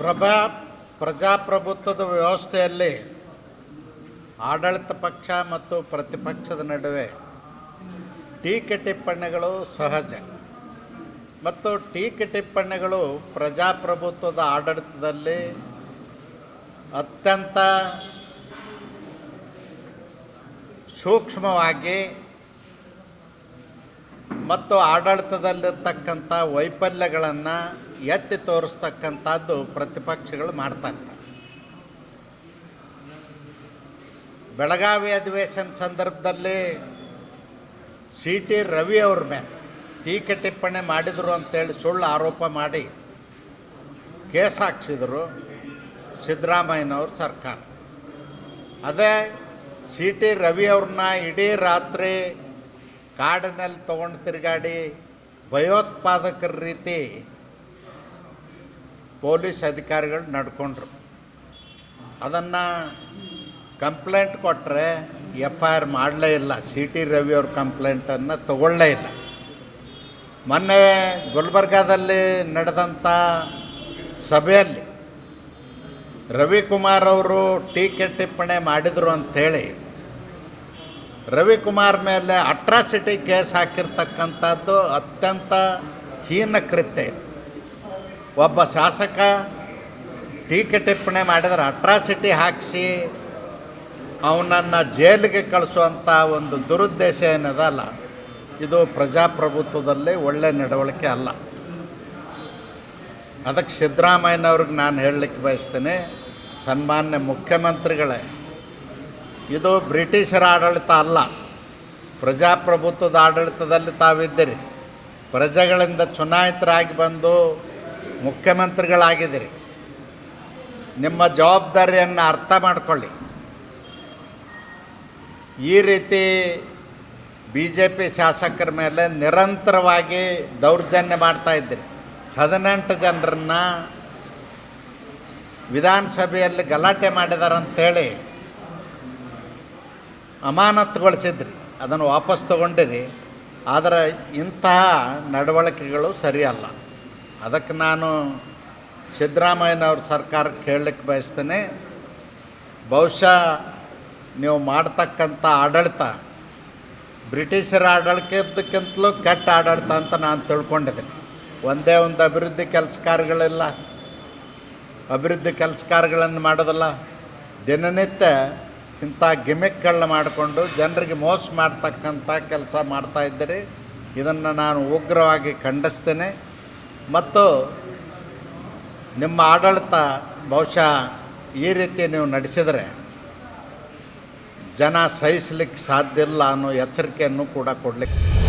ಪ್ರಭಾ, ಪ್ರಜಾಪ್ರಭುತ್ವದ ವ್ಯವಸ್ಥೆಯಲ್ಲಿ ಆಡಳಿತ ಪಕ್ಷ ಮತ್ತು ಪ್ರತಿಪಕ್ಷದ ನಡುವೆ ಟೀಕೆ ಟಿಪ್ಪಣಿಗಳು ಸಹಜ. ಮತ್ತು ಟೀಕೆ ಟಿಪ್ಪಣಿಗಳು ಪ್ರಜಾಪ್ರಭುತ್ವದ ಆಡಳಿತದಲ್ಲಿ ಅತ್ಯಂತ ಸೂಕ್ಷ್ಮವಾಗಿ ಮತ್ತು ಆಡಳಿತದಲ್ಲಿರ್ತಕ್ಕಂಥ ವೈಫಲ್ಯಗಳನ್ನು ಎತ್ತಿ ತೋರಿಸ್ತಕ್ಕಂಥದ್ದು ಪ್ರತಿಪಕ್ಷಗಳು ಮಾಡ್ತಾರೆ. ಬೆಳಗಾವಿ ಅಧಿವೇಶನ ಸಂದರ್ಭದಲ್ಲಿ ಸಿ ಟಿ ರವಿ ಅವ್ರ ಮೇಲೆ ಟೀಕೆ ಟಿಪ್ಪಣಿ ಮಾಡಿದರು ಅಂತೇಳಿ ಸುಳ್ಳು ಆರೋಪ ಮಾಡಿ ಕೇಸ್ ಹಾಕ್ಸಿದ್ರು ಸಿದ್ದರಾಮಯ್ಯನವ್ರ ಸರ್ಕಾರ. ಅದೇ ಸಿ ಟಿ ರವಿ ಅವ್ರನ್ನ ಇಡೀ ರಾತ್ರಿ ಕಾಡಿನಲ್ಲಿ ತೊಗೊಂಡು ತಿರುಗಾಡಿ ಭಯೋತ್ಪಾದಕರ ರೀತಿ ಪೊಲೀಸ್ ಅಧಿಕಾರಿಗಳು ನಡ್ಕೊಂಡ್ರು. ಅದನ್ನು ಕಂಪ್ಲೇಂಟ್ ಕೊಟ್ಟರೆ ಎಫ್ ಐ ಆರ್ ಮಾಡಲೇ ಇಲ್ಲ. ಸಿ ಟಿ ರವಿ ಅವ್ರ ಕಂಪ್ಲೇಂಟನ್ನು ತಗೊಳ್ಳೇ ಇಲ್ಲ. ಮೊನ್ನೆ ಗುಲ್ಬರ್ಗಾದಲ್ಲಿ ನಡೆದಂಥ ಸಭೆಯಲ್ಲಿ ರವಿಕುಮಾರ್ ಅವರು ಟೀಕೆ ಟಿಪ್ಪಣಿ ಮಾಡಿದರು ಅಂಥೇಳಿ ರವಿಕುಮಾರ್ ಮೇಲೆ ಅಟ್ರಾಸಿಟಿ ಕೇಸ್ ಹಾಕಿರ್ತಕ್ಕಂಥದ್ದು ಅತ್ಯಂತ ಹೀನ ಕೃತ್ಯ. ಒಬ್ಬ ಶಾಸಕ ಟೀಕೆ ಟಿಪ್ಪಣಿ ಮಾಡಿದರೆ ಅಟ್ರಾಸಿಟಿ ಹಾಕಿಸಿ ಅವನನ್ನು ಜೈಲಿಗೆ ಕಳಿಸುವಂಥ ಒಂದು ದುರುದ್ದೇಶ ಏನದಲ್ಲ, ಇದು ಪ್ರಜಾಪ್ರಭುತ್ವದಲ್ಲಿ ಒಳ್ಳೆ ನಡವಳಿಕೆ ಅಲ್ಲ. ಅದಕ್ಕೆ ಸಿದ್ದರಾಮಯ್ಯನವ್ರಿಗೆ ನಾನು ಹೇಳಲಿಕ್ಕೆ ಬಯಸ್ತೇನೆ, ಸನ್ಮಾನ್ಯ ಮುಖ್ಯಮಂತ್ರಿಗಳೇ, ಇದು ಬ್ರಿಟಿಷರ ಆಡಳಿತ ಅಲ್ಲ, ಪ್ರಜಾಪ್ರಭುತ್ವದ ಆಡಳಿತದಲ್ಲಿ ತಾವಿದ್ದೀರಿ. ಪ್ರಜೆಗಳಿಂದ ಚುನಾಯಿತರಾಗಿ ಬಂದು ಮುಖ್ಯಮಂತ್ರಿಗಳಾಗಿದ್ದೀರಿ. ನಿಮ್ಮ ಜವಾಬ್ದಾರಿಯನ್ನು ಅರ್ಥ ಮಾಡಿಕೊಳ್ಳಿ. ಈ ರೀತಿ ಬಿ ಜೆ ಪಿ ಶಾಸಕರ ಮೇಲೆ ನಿರಂತರವಾಗಿ ದೌರ್ಜನ್ಯ ಮಾಡ್ತಾ ಇದ್ದೀರಿ. ಹದಿನೆಂಟು ಜನರನ್ನು ವಿಧಾನಸಭೆಯಲ್ಲಿ ಗಲಾಟೆ ಮಾಡಿದಾರಂತೇಳಿ ಅಮಾನತುಗೊಳಿಸಿದ್ರಿ. ಅದನ್ನು ವಾಪಸ್ ತಗೊಂಡಿರಿ. ಆದರೆ ಇಂತಹ ನಡವಳಿಕೆಗಳು ಸರಿಯಲ್ಲ. ಅದಕ್ಕೆ ನಾನು ಸಿದ್ದರಾಮಯ್ಯನವ್ರ ಸರ್ಕಾರಕ್ಕೆ ಹೇಳಲಿಕ್ಕೆ ಬಯಸ್ತೇನೆ. ಬಹುಶಃ ನೀವು ಮಾಡ್ತಕ್ಕಂಥ ಆಡಳಿತ ಬ್ರಿಟಿಷರ ಆಡಳಿತಕ್ಕಿಂತಲೂ ಕೆಟ್ಟ ಆಡಳಿತ ಅಂತ ನಾನು ತಿಳ್ಕೊಂಡಿದ್ದೀನಿ. ಒಂದೇ ಒಂದು ಅಭಿವೃದ್ಧಿ ಕೆಲಸ ಕಾರ್ಯಗಳಿಲ್ಲ. ಅಭಿವೃದ್ಧಿ ಕೆಲಸ ಕಾರ್ಯಗಳನ್ನು ಮಾಡೋದಿಲ್ಲ. ದಿನನಿತ್ಯ ಇಂಥ ಗಿಮಿಕ್ಗಳನ್ನ ಮಾಡಿಕೊಂಡು ಜನರಿಗೆ ಮೋಸ ಮಾಡ್ತಕ್ಕಂಥ ಕೆಲಸ ಮಾಡ್ತಾ ಇದ್ದೀರಿ. ಇದನ್ನು ನಾನು ಉಗ್ರವಾಗಿ ಖಂಡಿಸ್ತೇನೆ. ಮತ್ತು ನಿಮ್ಮ ಆಡಳಿತ ಬಹುಶಃ ಈ ರೀತಿ ನೀವು ನಡೆಸಿದರೆ ಜನ ಸಹಿಸ್ಲಿಕ್ಕೆ ಸಾಧ್ಯ ಇಲ್ಲ ಅನ್ನೋ ಎಚ್ಚರಿಕೆಯನ್ನು ಕೂಡ ಕೊಡಲಿಕ್ಕೆ